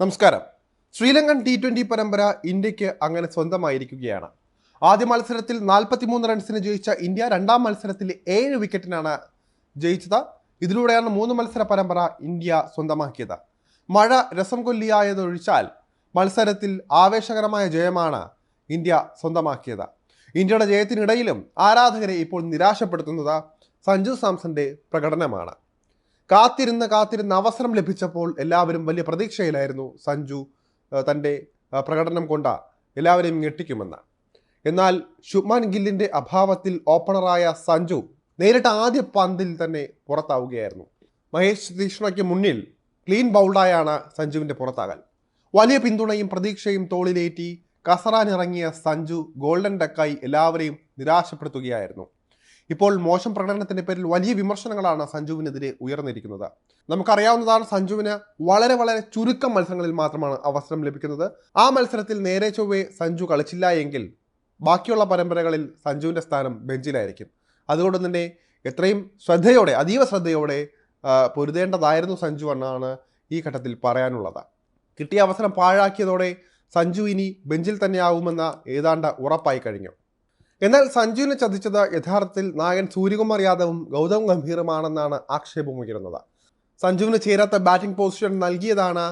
നമസ്കാരം. Sri Lankan T twenty പരമ്പര ഇന്ത്യയ്ക്ക് അങ്ങനെ സ്വന്തമായിരിക്കുകയാണ്. ആദ്യ മത്സരത്തിൽ 43 റൺസിന് ജയിച്ച ഇന്ത്യ രണ്ടാം മത്സരത്തിൽ ഏഴ് വിക്കറ്റിനാണ് ജയിച്ചത്. ഇതിലൂടെയാണ് മൂന്ന് മത്സര പരമ്പര ഇന്ത്യ സ്വന്തമാക്കിയത്. മഴ രസം കൊല്ലിയായതൊഴിച്ചാൽ മത്സരത്തിൽ ആവേശകരമായ ജയമാണ് ഇന്ത്യ സ്വന്തമാക്കിയത്. ഇന്ത്യയുടെ ജയത്തിനിടയിലും ആരാധകരെ ഇപ്പോൾ നിരാശപ്പെടുത്തുന്നത് സഞ്ജു സാംസന്റെ പ്രകടനമാണ്. കാത്തിരുന്ന് കാത്തിരുന്ന് അവസരം ലഭിച്ചപ്പോൾ എല്ലാവരും വലിയ പ്രതീക്ഷയിലായിരുന്നു സഞ്ജു തന്റെ പ്രകടനം കൊണ്ട എല്ലാവരെയും ഞെട്ടിക്കുമെന്ന്. എന്നാൽ ശുഭ്മാൻ ഗില്ലിന്റെ അഭാവത്തിൽ ഓപ്പണറായ സഞ്ജു നേരിട്ട് ആദ്യ പന്തിൽ തന്നെ പുറത്താവുകയായിരുന്നു. മഹേഷ് തീഷ്ണയ്ക്ക് മുന്നിൽ ക്ലീൻ ബൗൾഡായാണ് സഞ്ജുവിന്റെ പുറത്താകൽ. വലിയ പിന്തുണയും പ്രതീക്ഷയും തോളിലേറ്റി കസറാനിറങ്ങിയ സഞ്ജു ഗോൾഡൻ ഡക്കായി എല്ലാവരെയും നിരാശപ്പെടുത്തുകയായിരുന്നു. ഇപ്പോൾ മോശം പ്രകടനത്തിന്റെ പേരിൽ വലിയ വിമർശനങ്ങളാണ് സഞ്ജുവിനെതിരെ ഉയർന്നിരിക്കുന്നത്. നമുക്കറിയാവുന്നതാണ് സഞ്ജുവിന് വളരെ വളരെ ചുരുക്കം മത്സരങ്ങളിൽ മാത്രമാണ് അവസരം ലഭിക്കുന്നത്. ആ മത്സരത്തിൽ നേരെ ചൊവ്വേ സഞ്ജു കളിച്ചില്ല എങ്കിൽ ബാക്കിയുള്ള പരമ്പരകളിൽ സഞ്ജുവിന്റെ സ്ഥാനം ബെഞ്ചിലായിരിക്കും. അതുകൊണ്ട് തന്നെ എത്രയും ശ്രദ്ധയോടെ അതീവ ശ്രദ്ധയോടെ പൊരുതേണ്ടതായിരുന്നു സഞ്ജു എന്നാണ് ഈ ഘട്ടത്തിൽ പറയാനുള്ളത്. കിട്ടിയ അവസരം പാഴാക്കിയതോടെ സഞ്ജു ഇനി ബെഞ്ചിൽ തന്നെയാവുമെന്ന ഏതാണ്ട് ഉറപ്പായി കഴിഞ്ഞു. എന്നാൽ സഞ്ജുവിനെ ചതിച്ചത് യഥാർത്ഥത്തിൽ നായകൻ സൂര്യകുമാർ യാദവും ഗൗതം ഗംഭീറുമാണെന്നാണ് ആക്ഷേപമുയരുന്നത് സഞ്ജുവിന് ചേരാത്ത ബാറ്റിംഗ് പൊസിഷൻ നൽകിയതാണ്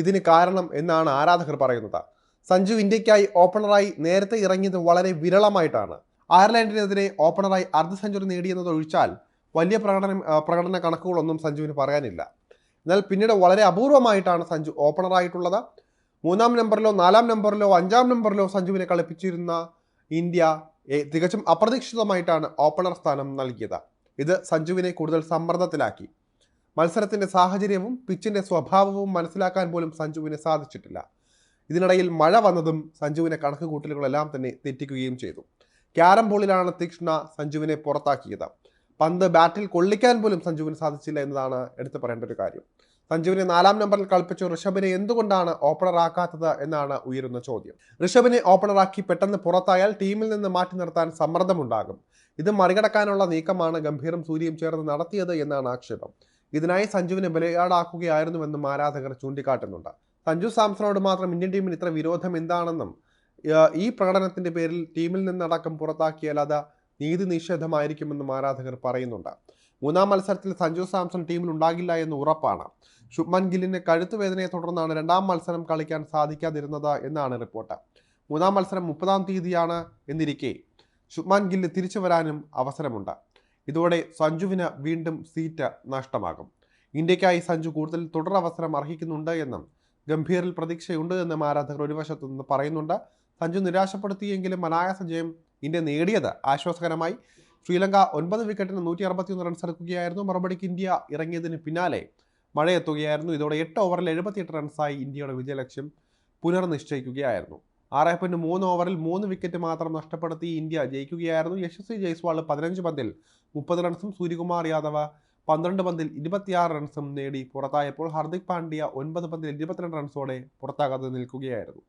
ഇതിന് കാരണം എന്നാണ് ആരാധകർ പറയുന്നത്. സഞ്ജു ഇന്ത്യക്കായി ഓപ്പണറായി നേരത്തെ ഇറങ്ങിയത് വളരെ വിരളമായിട്ടാണ്. അയർലൻഡിനെതിരെ ഓപ്പണറായി അർദ്ധ സെഞ്ചുറി നേടിയെന്നതൊഴിച്ചാൽ വലിയ പ്രകടനം പ്രകടന കണക്കുകളൊന്നും സഞ്ജുവിന് പറയാനില്ല. എന്നാൽ പിന്നീട് വളരെ അപൂർവമായിട്ടാണ് സഞ്ജു ഓപ്പണറായിട്ടുള്ളത്. മൂന്നാം നമ്പറിലോ നാലാം നമ്പറിലോ അഞ്ചാം നമ്പറിലോ സഞ്ജുവിനെ കളിപ്പിച്ചിരുന്ന ഇന്ത്യ തികച്ചും അപ്രതീക്ഷിതമായിട്ടാണ് ഓപ്പണർ സ്ഥാനം നൽകിയത്. ഇത് സഞ്ജുവിനെ കൂടുതൽ സമ്മർദ്ദത്തിലാക്കി. മത്സരത്തിന്റെ സാഹചര്യവും പിച്ചിന്റെ സ്വഭാവവും മനസ്സിലാക്കാൻ പോലും സഞ്ജുവിന് സാധിച്ചിട്ടില്ല. ഇതിനിടയിൽ മഴ വന്നതും സഞ്ജുവിനെ കണക്കുകൂട്ടലുകളെല്ലാം തന്നെ തെറ്റിക്കുകയും ചെയ്തു. ക്യാരം ബോളിലാണ് തീക്ഷ്ണ സഞ്ജുവിനെ പുറത്താക്കിയത്. പന്ത് ബാറ്റിൽ കൊള്ളിക്കാൻ പോലും സഞ്ജുവിന് സാധിച്ചില്ല എന്നതാണ് എടുത്തു പറയേണ്ട ഒരു കാര്യം. സഞ്ജുവിനെ നാലാം നമ്പറിൽ കളിപ്പിച്ചു. ഋഷഭിനെ എന്തുകൊണ്ടാണ് ഓപ്പണറാക്കാത്തത് എന്നാണ് ഉയരുന്ന ചോദ്യം. ഋഷഭിനെ ഓപ്പണറാക്കി പെട്ടെന്ന് പുറത്തായാൽ ടീമിൽ നിന്ന് മാറ്റി നിർത്താൻ സമ്മർദ്ദമുണ്ടാകും. ഇത് മറികടക്കാനുള്ള നീക്കമാണ് ഗംഭീരം സൂര്യയും ചേർന്ന് നടത്തിയത് എന്നാണ് ആക്ഷേപം. ഇതിനായി സഞ്ജുവിനെ ബലയാടാക്കുകയായിരുന്നുവെന്നും ആരാധകർ ചൂണ്ടിക്കാട്ടുന്നുണ്ട്. സഞ്ജു സാംസണോട് മാത്രം ഇന്ത്യൻ ടീമിന് ഇത്ര വിരോധം എന്താണെന്നും ഈ പ്രകടനത്തിന്റെ പേരിൽ ടീമിൽ നിന്നടക്കം പുറത്താക്കിയാൽ അത് നീതി നിഷേധമായിരിക്കുമെന്നും ആരാധകർ പറയുന്നുണ്ട്. മൂന്നാം മത്സരത്തിൽ സഞ്ജു സാംസൺ ടീമിൽ ഉണ്ടാകില്ല എന്ന് ഉറപ്പാണ്. ശുഭ്മൻ ഗില്ലിന് കഴുത്തുവേദനയെ തുടർന്നാണ് രണ്ടാം മത്സരം കളിക്കാൻ സാധിക്കാതിരുന്നത് എന്നാണ് റിപ്പോർട്ട് മൂന്നാം മത്സരം മുപ്പതാം തീയതിയാണ് എന്നിരിക്കെ ശുഭ്മാൻ ഗില്ല് തിരിച്ചു വരാനും അവസരമുണ്ട്. ഇതോടെ സഞ്ജുവിന് വീണ്ടും സീറ്റ് നഷ്ടമാകും. ഇന്ത്യക്കായി സഞ്ജു കൂടുതൽ തുടരവസരം അർഹിക്കുന്നുണ്ട് എന്നും ഗംഭീറിൽ പ്രതീക്ഷയുണ്ട് എന്നും ആരാധകർ ഒരു വശത്തു നിന്ന് പറയുന്നുണ്ട്. സഞ്ജു നിരാശപ്പെടുത്തിയെങ്കിലും അനായാസ ജയം ഇന്ത്യ നേടിയത് ആശ്വാസകരമായി. ശ്രീലങ്ക ഒൻപത് വിക്കറ്റിന് നൂറ്റി അറുപത്തിയൊന്ന് റൺസ് എടുക്കുകയായിരുന്നു. മറുപടിക്ക് ഇന്ത്യ ഇറങ്ങിയതിന് പിന്നാലെ മഴയെത്തുകയായിരുന്നു. ഇതോടെ എട്ട് ഓവറിൽ എഴുപത്തിയെട്ട് റൺസായി ഇന്ത്യയുടെ വിജയലക്ഷ്യം പുനർനിശ്ചയിക്കുകയായിരുന്നു. ആറ് പോയിന്റ് മൂന്ന് ഓവറിൽ മൂന്ന് വിക്കറ്റ് മാത്രം നഷ്ടപ്പെടുത്തി ഇന്ത്യ ജയിക്കുകയായിരുന്നു. യശസ്വി ജയ്സ്വാൾ പതിനഞ്ച് പന്തിൽ മുപ്പത് റൺസും സൂര്യകുമാർ യാദവ് പന്ത്രണ്ട് പന്തിൽ ഇരുപത്തിയാറ് റൺസും നേടി പുറത്തായപ്പോൾ ഹർദിക് പാണ്ഡ്യ ഒൻപത് പന്തിൽ ഇരുപത്തിരണ്ട് റൺസോടെ പുറത്താകാതെ നിൽക്കുകയായിരുന്നു.